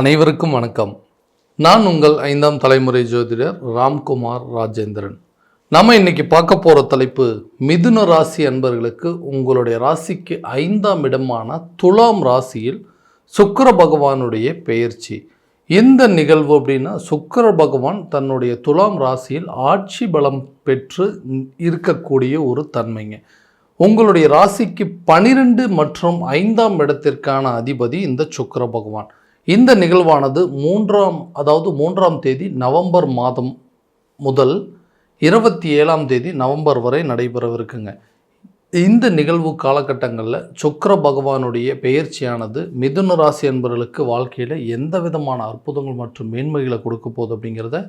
அனைவருக்கும் வணக்கம். நான் உங்கள் ஐந்தாம் தலைமுறை ஜோதிடர் ராம்குமார் ராஜேந்திரன். நம்ம இன்னைக்கு பார்க்க போகிற தலைப்பு மிதுன ராசி அன்பர்களுக்கு உங்களுடைய ராசிக்கு ஐந்தாம் இடமான துலாம் ராசியில் சுக்கிர பகவானுடைய பெயர்ச்சி. இந்த நிகழ்வு அப்படின்னா சுக்கர பகவான் தன்னுடைய துலாம் ராசியில் ஆட்சி பலம் பெற்று இருக்கக்கூடிய ஒரு தன்மைங்க. உங்களுடைய ராசிக்கு பனிரெண்டு மற்றும் ஐந்தாம் இடத்திற்கான அதிபதி இந்த சுக்கர பகவான். இந்த நிகழ்வானது மூன்றாம் அதாவது மூன்றாம் தேதி நவம்பர் மாதம் முதல் இருபத்தி ஏழாம் தேதி நவம்பர் வரை நடைபெறவிருக்குங்க. இந்த நிகழ்வு காலகட்டங்களில் சுக்கர பகவானுடைய பெயர்ச்சியானது மிதுன ராசி என்பவர்களுக்கு வாழ்க்கையில் எந்த விதமான அற்புதங்கள் மற்றும் மேன்மைகளை கொடுக்க போகுது அப்படிங்கிறத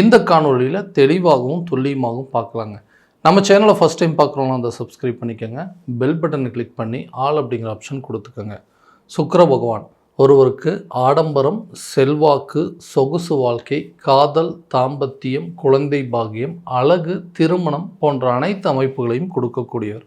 இந்த காணொலியில் தெளிவாகவும் துல்லியமாகவும் பார்க்கலாங்க. நம்ம சேனலை ஃபஸ்ட் டைம் பார்க்குறோம்னா அதை சப்ஸ்கிரைப் பண்ணிக்கோங்க. பெல் பட்டனை கிளிக் பண்ணி ஆல் அப்படிங்கிற ஆப்ஷன் கொடுத்துக்கோங்க. சுக்கர பகவான். ஒருவருக்கு ஆடம்பரம் செல்வாக்கு சொகுசு வாழ்க்கை காதல் தாம்பத்தியம் குழந்தை பாகியம் அழகு திருமணம் போன்ற அனைத்து அமைப்புகளையும் கொடுக்கக்கூடியவர்.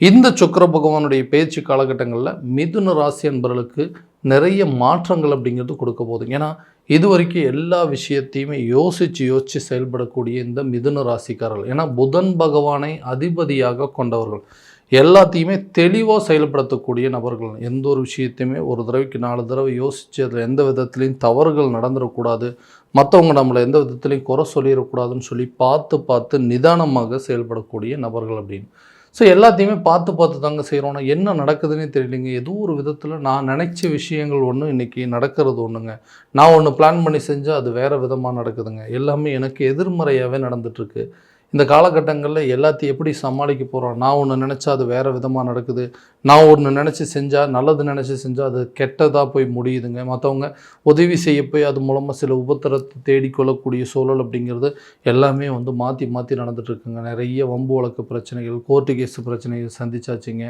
இந்த சுக்கிர பகவானுடைய பேச்சு காலகட்டங்களில் மிதுன ராசி என்பவர்களுக்கு நிறைய மாற்றங்கள் அப்படிங்கிறது கொடுக்க போகுது. ஏன்னா இது வரைக்கும் எல்லா விஷயத்தையுமே யோசித்து யோசித்து செயல்படக்கூடிய இந்த மிதுன ராசிக்காரர்கள். ஏன்னா புதன் பகவானை அதிபதியாக கொண்டவர்கள். எல்லாத்தையுமே தெளிவாக செயல்படுத்தக்கூடிய நபர்கள். எந்த ஒரு விஷயத்தையுமே ஒரு தடவைக்கு நாலு தடவை யோசித்து அதில் எந்த விதத்துலேயும் தவறுகள் நடந்துடக்கூடாது. மற்றவங்க நம்மளை எந்த விதத்துலையும் குறை சொல்லிடக்கூடாதுன்னு சொல்லி பார்த்து பார்த்து நிதானமாக செயல்படக்கூடிய நபர்கள் அப்படின்னு. ஸோ எல்லாத்தையுமே பார்த்து பார்த்து தாங்க செய்கிறோன்னா என்ன நடக்குதுன்னே தெரியலைங்க. ஏதோ ஒரு விதத்தில் நான் நினச்ச விஷயங்கள் ஒன்று இன்றைக்கி நடக்கிறது ஒன்றுங்க நான் ஒன்று பிளான் பண்ணி செஞ்சால் அது வேறு விதமாக நடக்குதுங்க. எல்லாமே எனக்கு எதிர்மறையாகவே நடந்துட்டுருக்கு இந்த காலகட்டங்களில் எல்லாத்தையும் எப்படி சமாளிக்க போகிறோம் நான் ஒன்று நினச்சா அது வேறு விதமாக நடக்குது. நான் ஒன்று நினச்சி செஞ்சால் நல்லது நினச்சி செஞ்சால் அது கெட்டதாக போய் முடியுதுங்க. மற்றவங்க உதவி செய்ய போய் அது மூலமாக சில உபத்திரத்தை தேடிக்கொள்ளக்கூடிய சூழல் அப்படிங்கிறது எல்லாமே வந்து மாற்றி மாற்றி நடந்துட்டுருக்குங்க நிறைய வம்பு வழக்கு பிரச்சனைகள் கோர்ட்டு கேஸ் பிரச்சனைகள் சந்திச்சாச்சுங்க.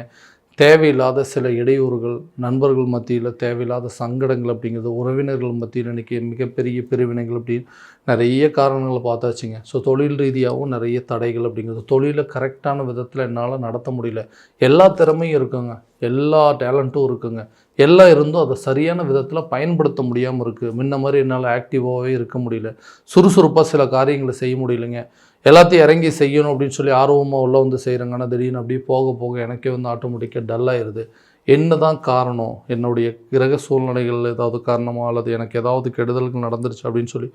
தேவையில்லாத சில இடையூறுகள் நண்பர்கள் மத்தியில் தேவையில்லாத சங்கடங்கள் அப்படிங்கிறது உறவினர்கள் மத்தியில் இன்றைக்கி மிகப்பெரிய பிரிவினைகள் அப்படின்னு நிறைய காரணங்களை பார்த்தாச்சுங்க. ஸோ தொழில் ரீதியாகவும் நிறைய தடைகள் அப்படிங்கிறது தொழிலை கரெக்டான விதத்தில் என்னால் நடத்த முடியல. எல்லா திறமையும் இருக்குங்க. எல்லா டேலண்ட்டும் இருக்குங்க. எல்லாம் இருந்தும் அதை சரியான விதத்தில் பயன்படுத்த முடியாமல் இருக்குது முன்ன மாதிரி என்னால் ஆக்டிவாகவே இருக்க முடியல. சுறுசுறுப்பாக சில காரியங்களை செய்ய முடியலைங்க. எல்லாத்தையும் இறங்கி செய்யணும் அப்படின்னு சொல்லி ஆர்வமாக உள்ள வந்து செய்கிறாங்கன்னா திடீர்னு அப்படியே போக போக எனக்கே வந்து ஆட்டோமேட்டிக்காக டல்லாயிருது என்ன தான் காரணம்? என்னுடைய கிரக சூழ்நிலைகள் ஏதாவது காரணமாக அல்லது எனக்கு ஏதாவது கெடுதல்கள் நடந்துருச்சு அப்படின்னு சொல்லி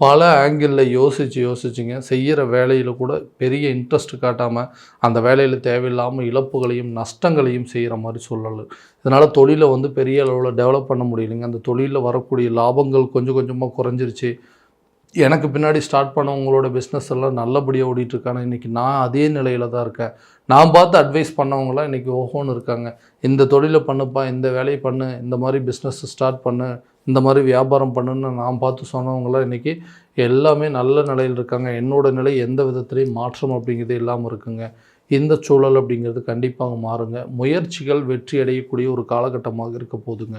பல ஆங்கிளில் யோசித்து யோசிச்சுங்க. செய்கிற வேலையில் கூட பெரிய இன்ட்ரெஸ்ட் காட்டாமல் அந்த வேலையில் தேவையில்லாமல் இழப்புகளையும் நஷ்டங்களையும் செய்கிற மாதிரி சூழல். இதனால் தொழிலை வந்து பெரிய அளவில் டெவலப் பண்ண முடியலைங்க. அந்த தொழிலில் வரக்கூடிய லாபங்கள் கொஞ்சம் கொஞ்சமாக குறைஞ்சிருச்சு. எனக்கு பின்னாடி ஸ்டார்ட் பண்ணவங்களோட பிஸ்னஸ் எல்லாம் நல்லபடியாக ஓடிட்டுருக்காங்க. இன்றைக்கி நான் அதே நிலையில் தான் இருக்கேன். நான் பார்த்து அட்வைஸ் பண்ணவங்களாம் இன்றைக்கி ஓஹோன்னு இருக்காங்க. இந்த தொழிலை பண்ணுப்பா இந்த வேலையை பண்ணு இந்த மாதிரி பிஸ்னஸ் ஸ்டார்ட் பண்ணு இந்த மாதிரி வியாபாரம் பண்ணுன்னு நான் பார்த்து சொன்னவங்களாம் இன்றைக்கி எல்லாமே நல்ல நிலையில் இருக்காங்க. என்னோட நிலை எந்த விதத்துலேயும் மாற்றம் அப்படிங்கிறது இல்லாமல் இருக்குங்க. இந்த சூழல் அப்படிங்கிறது கண்டிப்பாக மாறுங்க. முயற்சிகள் வெற்றி அடையக்கூடிய ஒரு காலகட்டமாக இருக்க போதுங்க.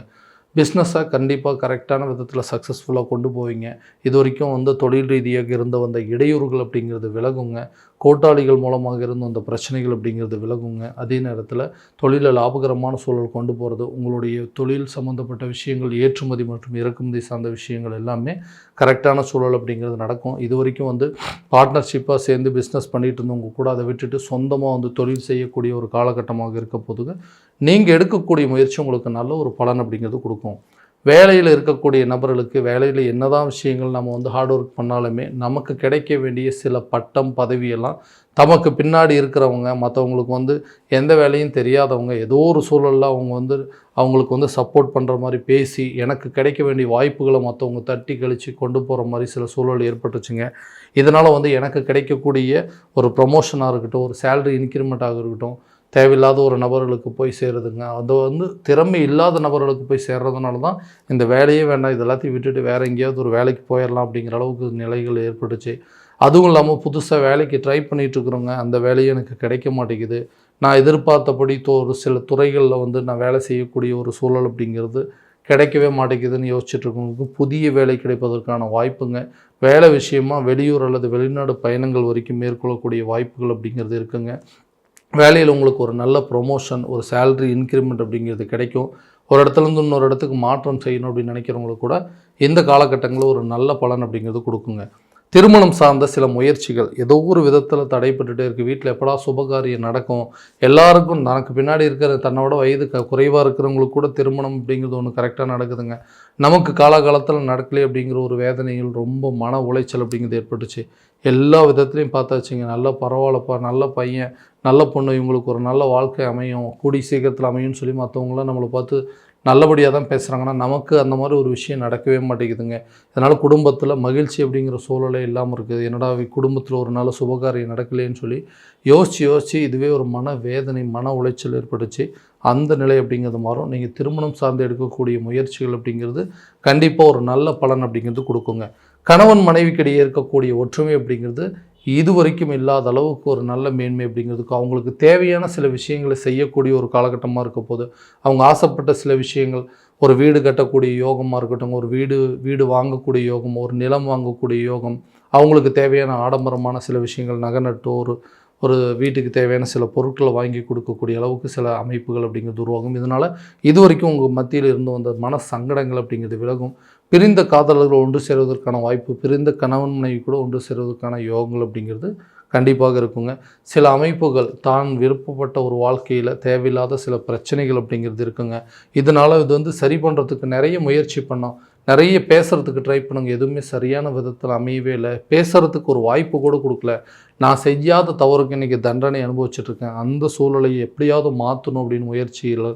பிஸ்னஸை கண்டிப்பாக கரெக்டான விதத்தில் சக்ஸஸ்ஃபுல்லாக கொண்டு போவீங்க. இது வரைக்கும் வந்து தொழில் ரீதியாக இருந்த வந்த இடையூறுகள் அப்படிங்கிறது விலகுங்க. கூட்டாளிகள் மூலமாக இருந்த அந்த பிரச்சனைகள் அப்படிங்கிறது விலகுங்க. அதே நேரத்தில் தொழிலை லாபகரமான சூழல் கொண்டு போகிறது உங்களுடைய தொழில் சம்மந்தப்பட்ட விஷயங்கள் ஏற்றுமதி மற்றும் இறக்குமதி சார்ந்த விஷயங்கள் எல்லாமே கரெக்டான சூழல் அப்படிங்கிறது நடக்கும். இது வரைக்கும் வந்து பார்ட்னர்ஷிப்பாக சேர்ந்து பிஸ்னஸ் பண்ணிகிட்டு இருந்தவங்க கூட அதை விட்டுட்டு சொந்தமாக வந்து தொழில் செய்யக்கூடிய ஒரு காலகட்டமாக இருக்க போதுங்க. நீங்கள் எடுக்கக்கூடிய முயற்சி உங்களுக்கு நல்ல ஒரு பலன் அப்படிங்கிறது கொடுக்கும். வேலையில் இருக்கக்கூடிய நபர்களுக்கு வேலையில் என்னதான் விஷயங்கள் நம்ம வந்து ஹார்ட் ஒர்க் பண்ணாலுமே நமக்கு கிடைக்க வேண்டிய சில பட்டம் பதவியெல்லாம் தமக்கு பின்னாடி இருக்கிறவங்க மற்றவங்களுக்கு வந்து எந்த வேலையும் தெரியாதவங்க ஏதோ ஒரு சூழலில் அவங்க வந்து அவங்களுக்கு வந்து சப்போர்ட் பண்ணுற மாதிரி பேசி எனக்கு கிடைக்க வேண்டிய வாய்ப்புகளை மற்றவங்க தட்டி கழித்து கொண்டு போகிற மாதிரி சில சூழல் ஏற்பட்டுச்சுங்க. இதனால் வந்து எனக்கு கிடைக்கக்கூடிய ஒரு ப்ரொமோஷனாக இருக்கட்டும் ஒரு சேலரி இன்க்ரிமெண்ட்டாக இருக்கட்டும் தேவையில்லாத ஒரு நபர்களுக்கு போய் சேருதுங்க. அது வந்து திறமை இல்லாத நபர்களுக்கு போய் சேர்றதுனால தான் இந்த வேலையே வேண்டாம். இது எல்லாத்தையும் விட்டுட்டு வேறு எங்கேயாவது ஒரு வேலைக்கு போயிடலாம் அப்படிங்கிற அளவுக்கு நிலைகள் ஏற்பட்டுச்சு. அதுவும் இல்லாமல் புதுசாக வேலைக்கு ட்ரை பண்ணிகிட்ருக்குறோங்க அந்த வேலையும் எனக்கு கிடைக்க மாட்டேங்குது. நான் எதிர்பார்த்தபடி தோ ஒரு சில துறைகளில் வந்து நான் வேலை செய்யக்கூடிய ஒரு சூழல் அப்படிங்கிறது கிடைக்கவே மாட்டேங்குதுன்னு யோசிச்சுட்ருக்கவங்களுக்கு புதிய வேலை கிடைப்பதற்கான வாய்ப்புங்க. வேலை விஷயமா வெளியூர் அல்லது வெளிநாடு பயணங்கள் வரைக்கும் மேற்கொள்ளக்கூடிய வாய்ப்புகள் அப்படிங்கிறது இருக்குங்க. வேலையில் உங்களுக்கு ஒரு நல்ல ப்ரொமோஷன் ஒரு சேலரி இன்க்ரிமெண்ட் அப்படிங்கிறது கிடைக்கும். ஒரு இடத்துல இருந்து இன்னொரு இடத்துக்கு மாற்றம் செய்யணும் அப்படின்னு நினைக்கிறவங்களுக்கு கூட இந்த காலகட்டங்களில் ஒரு நல்ல பலன் அப்படிங்கிறது கொடுக்குங்க. திருமணம் சார்ந்த சில முயற்சிகள் ஏதோ ஒரு விதத்தில் தடைப்பட்டுகிட்டே இருக்குது வீட்டில் எப்படா சுபகாரியம் நடக்கும்? எல்லாருக்கும் தனக்கு பின்னாடி இருக்கிற தன்னோட வயது க குறைவாக இருக்கிறவங்களுக்கு கூட திருமணம் அப்படிங்கிறது ஒன்று கரெக்டாக நடக்குதுங்க. நமக்கு காலகாலத்தில் நடக்கலை அப்படிங்கிற ஒரு வேதனைகள் ரொம்ப மன உளைச்சல் அப்படிங்கிறது ஏற்பட்டுச்சு. எல்லா விதத்துலையும் பார்த்தாச்சுங்க. நல்ல பரவாயில்லப்பா நல்ல பையன் நல்ல பொண்ணு இவங்களுக்கு ஒரு நல்ல வாழ்க்கை அமையும் கூடி சீக்கிரத்தில் அமையும்னு சொல்லி மற்றவங்களாம் நம்மளை பார்த்து நல்லபடியாக தான் பேசுகிறாங்கன்னா நமக்கு அந்த மாதிரி ஒரு விஷயம் நடக்கவே மாட்டேங்குதுங்க. இதனால் குடும்பத்தில் மகிழ்ச்சி அப்படிங்கிற சூழலே இல்லாமல் இருக்குது. என்னடா குடும்பத்தில் ஒரு நல்ல சுபகாரியம் நடக்கலையேன்னு சொல்லி யோசித்து யோசித்து இதுவே ஒரு மன வேதனை மன உளைச்சல் ஏற்பட்டுச்சு. அந்த நிலை அப்படிங்கிறது மாறும். நீங்கள் திருமணம் சார்ந்து எடுக்கக்கூடிய முயற்சிகள் அப்படிங்கிறது கண்டிப்பாக ஒரு நல்ல பலன் அப்படிங்கிறது கொடுக்குங்க. கணவன் மனைவிக்கிடையே இருக்கக்கூடிய ஒற்றுமை அப்படிங்கிறது இது வரைக்கும் இல்லாத அளவுக்கு ஒரு நல்ல மேன்மை அப்படிங்கிறதுக்கு அவங்களுக்கு தேவையான சில விஷயங்களை செய்யக்கூடிய ஒரு காலகட்டமாக இருக்க போது அவங்க ஆசைப்பட்ட சில விஷயங்கள் ஒரு வீடு கட்டக்கூடிய யோகமாக இருக்கட்டும் ஒரு வீடு வீடு வாங்கக்கூடிய யோகம் ஒரு நிலம் வாங்கக்கூடிய யோகம் அவங்களுக்கு தேவையான ஆடம்பரமான சில விஷயங்கள் நகை நட்டு ஒரு ஒரு வீட்டுக்கு தேவையான சில பொருட்களை வாங்கி கொடுக்கக்கூடிய அளவுக்கு சில அமைப்புகள் அப்படிங்கிறது உருவாகும். இதனால் இது வரைக்கும் உங்கள் மத்தியில் இருந்து வந்த மன சங்கடங்கள் அப்படிங்கிறது விலகும். பிரிந்த காதலர்கள் ஒன்று சேருவதற்கான வாய்ப்பு பிரிந்த கணவன் மனைவி கூட ஒன்று சேருவதற்கான யோகங்கள் அப்படிங்கிறது கண்டிப்பாக இருக்குங்க. சில அமைப்புகள் தான் விருப்பப்பட்ட ஒரு வாழ்க்கையில் தேவையில்லாத சில பிரச்சனைகள் அப்படிங்கிறது இருக்குங்க. இதனால் இது வந்து சரி பண்ணுறதுக்கு நிறைய முயற்சி பண்ணோம். நிறைய பேசுகிறதுக்கு ட்ரை பண்ணுங்க. எதுவுமே சரியான விதத்தில் அமையவே இல்லை. பேசுகிறதுக்கு ஒரு வாய்ப்பு கூட கொடுக்கல. நான் செய்யாத தவறுக்கு இன்றைக்கி தண்டனை அனுபவிச்சுட்ருக்கேன் அந்த சூழலையை எப்படியாவது மாற்றணும் அப்படின்னு முயற்சியில்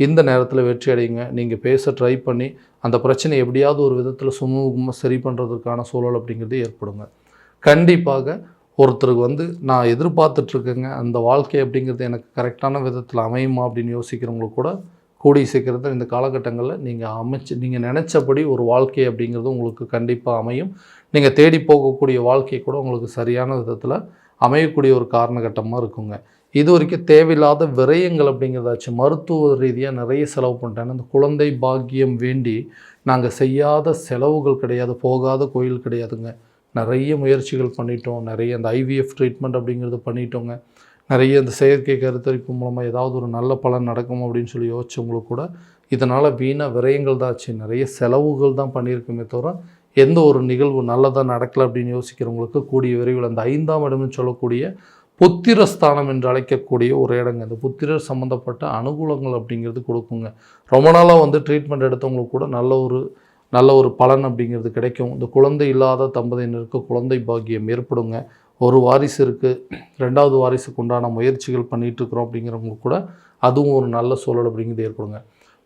இந்த நேரத்தில் வெற்றி அடையுங்க நீங்கள் பேச ட்ரை பண்ணி அந்த பிரச்சனை எப்படியாவது ஒரு விதத்தில் சுமூகமாக சரி பண்ணுறதுக்கான சூழல் அப்படிங்கிறது ஏற்படுங்க. கண்டிப்பாக ஒருத்தருக்கு வந்து நான் எதிர்பார்த்துட்ருக்கேங்க அந்த வாழ்க்கை அப்படிங்கிறது எனக்கு கரெக்டான விதத்தில் அமையுமா அப்படின்னு யோசிக்கிறவங்களுக்கு கூட கூடிய சீக்கிரத்தில் இந்த காலகட்டங்களில் நீங்கள் அமைச்சு நீங்கள் நினச்சபடி ஒரு வாழ்க்கை அப்படிங்கிறது உங்களுக்கு கண்டிப்பாக அமையும். நீங்கள் தேடி போகக்கூடிய வாழ்க்கை கூட உங்களுக்கு சரியான விதத்தில் அமையக்கூடிய ஒரு காரணகட்டமாக இருக்குங்க. இது வரைக்கும் தேவையில்லாத விரயங்கள் அப்படிங்கிறதாச்சு மருத்துவ ரீதியாக நிறைய செலவு பண்ணிட்டேன்னு அந்த குழந்தை பாக்கியம் வேண்டி நாங்கள் செய்யாத செலவுகள் கிடையாது போகாத கோயில் கிடையாதுங்க. நிறைய முயற்சிகள் பண்ணிட்டோம். நிறைய அந்த ஐவிஎஃப் ட்ரீட்மெண்ட் அப்படிங்கிறது பண்ணிட்டோங்க. நிறைய இந்த செயற்கை கருத்தரிப்பு மூலமாக ஏதாவது ஒரு நல்ல பலன் நடக்கும் அப்படின்னு சொல்லி யோசிச்சவங்களுக்கு கூட இதனால் வீணாக விரயங்கள் தான் ஆச்சு. நிறைய செலவுகள் தான் பண்ணியிருக்குமே தவிர எந்த ஒரு நிகழ்வு நல்லதாக நடக்கலை அப்படின்னு யோசிக்கிறவங்களுக்கு கூடிய விரைவில் அந்த ஐந்தாம் இடம்னு சொல்லக்கூடிய புத்திரஸ்தானம் என்று அழைக்கக்கூடிய ஒரு இடங்க. இந்த புத்திரர் சம்மந்தப்பட்ட அனுகூலங்கள் அப்படிங்கிறது கொடுக்குங்க. ரொம்ப நாளாக வந்து ட்ரீட்மெண்ட் எடுத்தவங்களுக்கு கூட நல்ல ஒரு நல்ல ஒரு பலன் அப்படிங்கிறது கிடைக்கும். இந்த குழந்தை இல்லாத தம்பதியினருக்கு குழந்தை பாக்கியம் ஏற்படுங்க. ஒரு வாரிசு இருக்குது ரெண்டாவது வாரிசுக்கு உண்டான முயற்சிகள் பண்ணிகிட்ருக்குறோம் அப்படிங்கிறவங்க கூட அதுவும் ஒரு நல்ல சூழல் அப்படிங்கிறது ஏற்படுங்க.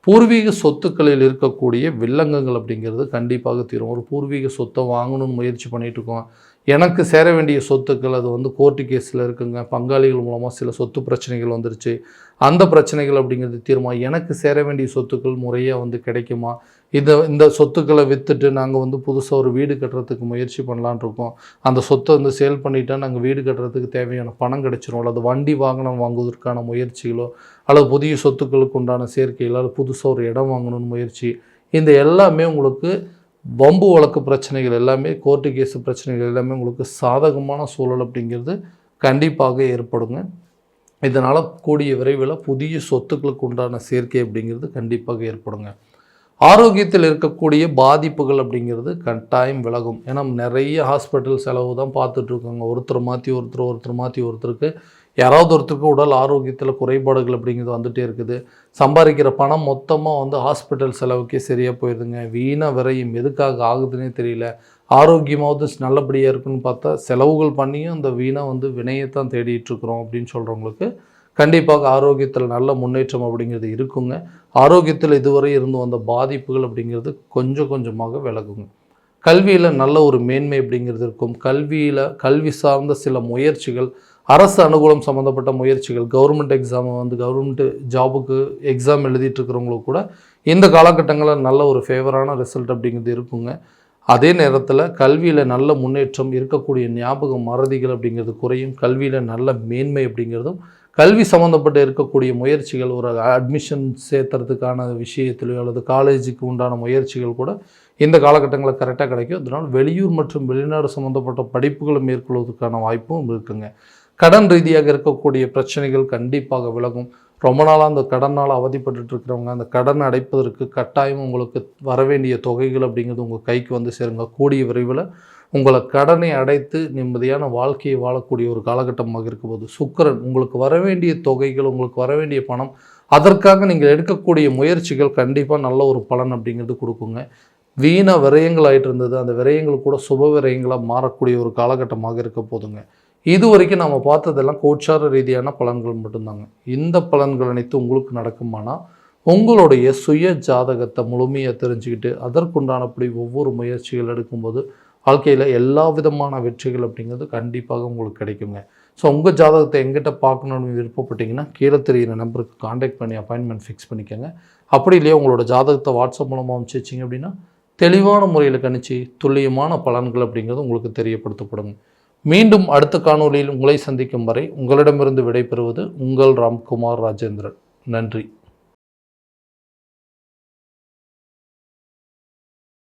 பூர்வீக சொத்துக்களில் இருக்கக்கூடிய வில்லங்கங்கள் அப்படிங்கிறது கண்டிப்பாக தீரும். ஒரு பூர்வீக சொத்தை வாங்கணும்னு முயற்சி பண்ணிகிட்டு இருக்கோம் எனக்கு சேர வேண்டிய சொத்துக்கள் அது வந்து கோர்ட்டு கேஸில் இருக்குங்க. பங்காளிகள் மூலமாக சில சொத்து பிரச்சனைகள் வந்துருச்சு. அந்த பிரச்சனைகள் அப்படிங்கிறது தீருமா? எனக்கு சேர வேண்டிய சொத்துக்கள் முறையாக வந்து கிடைக்குமா? இதை இந்த சொத்துக்களை விற்றுட்டு நாங்கள் வந்து புதுசாக ஒரு வீடு கட்டுறதுக்கு முயற்சி பண்ணலான் இருக்கோம். அந்த சொத்தை வந்து சேல் பண்ணிட்டா நாங்கள் வீடு கட்டுறதுக்கு தேவையான பணம் கிடைச்சிரும். அல்லது வண்டி வாகனம் வாங்குவதற்கான முயற்சிகளோ அல்லது புதிய சொத்துக்களுக்கு உண்டான சேர்க்கைகளோ அல்லது புதுசாக ஒரு இடம் வாங்கணும்னு முயற்சி. இந்த எல்லாமே உங்களுக்கு வம்பு வழக்கு பிரச்சனைகள் எல்லாமே கோர்ட்டு கேஸ் பிரச்சனைகள் எல்லாமே உங்களுக்கு சாதகமான சூழல் அப்படிங்கிறது கண்டிப்பாக ஏற்படுங்க. இதனால் கூடிய விரைவில் புதிய சொத்துக்களுக்கு உண்டான சேர்க்கை அப்படிங்கிறது கண்டிப்பாக ஏற்படுங்க. ஆரோக்கியத்தில் இருக்கக்கூடிய பாதிப்புகள் அப்படிங்கிறது கட்டாயம் விலகும். ஏன்னா நிறைய ஹாஸ்பிட்டல் செலவு தான் பார்த்துட்ருக்கோங்க. ஒருத்தர் மாற்றி ஒருத்தர் ஒருத்தர் மாற்றி ஒருத்தருக்கு. யாராவது ஒருத்தருக்கு உடல் ஆரோக்கியத்தில் குறைபாடுகள் அப்படிங்கிறது வந்துகிட்டே இருக்குது. சம்பாதிக்கிற பணம் மொத்தமாக வந்து ஹாஸ்பிட்டல் செலவுக்கே சரியாக போயிடுதுங்க வீணாக விரையும். எதுக்காக ஆகுதுன்னே தெரியல. ஆரோக்கியமாவது நல்லபடியாக இருக்குன்னு பார்த்தா செலவுகள் பண்ணியும் அந்த வீணாக வந்து வினையை தான் தேடிட்டுருக்குறோம் அப்படின்னு சொல்கிறவங்களுக்கு கண்டிப்பாக ஆரோக்கியத்தில் நல்ல முன்னேற்றம் அப்படிங்கிறது இருக்குங்க. ஆரோக்கியத்தில் இதுவரை இருந்து வந்த பாதிப்புகள் அப்படிங்கிறது கொஞ்சம் கொஞ்சமாக விலகுங்க. கல்வியில் நல்ல ஒரு மேன்மை அப்படிங்கிறது இருக்கும். கல்வியில் கல்வி சார்ந்த சில முயற்சிகள் அரசு அனுகூலம் சம்மந்தப்பட்ட முயற்சிகள் கவர்மெண்ட் எக்ஸாமை வந்து கவர்மெண்ட் ஜாபுக்கு எக்ஸாம் எழுதிட்டு இருக்கிறவங்களுக்கு கூட இந்த காலகட்டங்களில் நல்ல ஒரு ஃபேவரான ரிசல்ட் அப்படிங்கிறது இருக்குங்க. அதே நேரத்தில் கல்வியில் நல்ல முன்னேற்றம் இருக்கக்கூடிய ஞாபகம் மறதிகள் அப்படிங்கிறது குறையும். கல்வியில் நல்ல மேன்மை அப்படிங்கிறதும் கல்வி சம்மந்தப்பட்டு இருக்கக்கூடிய முயற்சிகள் ஒரு அட்மிஷன் சேர்த்துறதுக்கான விஷயத்திலையோ அல்லது காலேஜுக்கு உண்டான முயற்சிகள் கூட இந்த காலகட்டங்களில் கரெக்டாக கிடைக்கும். அதனால் வெளியூர் மற்றும் வெளிநாடு சம்மந்தப்பட்ட படிப்புகளை மேற்கொள்வதற்கான வாய்ப்பும் இருக்குங்க. கடன் ரீதியாக இருக்கக்கூடிய பிரச்சனைகள் கண்டிப்பாக விலகும். ரொம்ப நாளாக அந்த கடனால் அவதிப்பட்டு இருக்கிறவங்க அந்த கடன் அடைப்பதற்கு கட்டாயம் உங்களுக்கு வர வேண்டிய தொகைகள் அப்படிங்கிறது உங்கள் கைக்கு வந்து சேருங்க. கூடிய விரைவில் உங்களை கடனை அடைத்து நிம்மதியான வாழ்க்கையை வாழக்கூடிய ஒரு காலகட்டமாக இருக்கும்போது சுக்கரன் உங்களுக்கு வர வேண்டிய தொகைகள் உங்களுக்கு வர வேண்டிய பணம் அதற்காக நீங்கள் எடுக்கக்கூடிய முயற்சிகள் கண்டிப்பாக நல்ல ஒரு பலன் அப்படிங்கிறது கொடுக்குங்க. வீண விரயங்கள் ஆயிட்டு இருந்தது. அந்த விரயங்கள் கூட சுப விரயங்களாக மாறக்கூடிய ஒரு காலகட்டமாக இருக்க போதுங்க. இது வரைக்கும் நம்ம பார்த்ததெல்லாம் கோச்சார ரீதியான பலன்கள் மட்டும்தாங்க. இந்த பலன்கள் அனைத்து உங்களுக்கு நடக்குமானால் உங்களுடைய சுய ஜாதகத்தை முழுமையாக தெரிஞ்சுக்கிட்டு அதற்குண்டானபடி ஒவ்வொரு முயற்சிகள் எடுக்கும்போது வாழ்க்கையில் எல்லா விதமான வெற்றிகள் அப்படிங்கிறது கண்டிப்பாக உங்களுக்கு கிடைக்குங்க. ஸோ உங்கள் ஜாதகத்தை எங்கிட்ட பார்க்கணுன்னு விருப்பப்பட்டீங்கன்னா கீழே தெரியிற நம்பருக்கு காண்டாக்ட் பண்ணி அப்பாயின்மெண்ட் ஃபிக்ஸ் பண்ணிக்கோங்க. அப்படி இல்லையா உங்களோட ஜாதகத்தை வாட்ஸ்அப் மூலமாக அனுப்பிச்சிச்சிங்க அப்படின்னா தெளிவான முறையில் கணிச்சு துல்லியமான பலன்கள் அப்படிங்கிறது உங்களுக்கு தெரியப்படுத்தப்படுங்க. மீண்டும் அடுத்த காணொளியில் உங்களை சந்திக்கும் வரை உங்களிடமிருந்து விடைபெறுவது உங்கள் ராம்குமார் ராஜேந்திரன். நன்றி.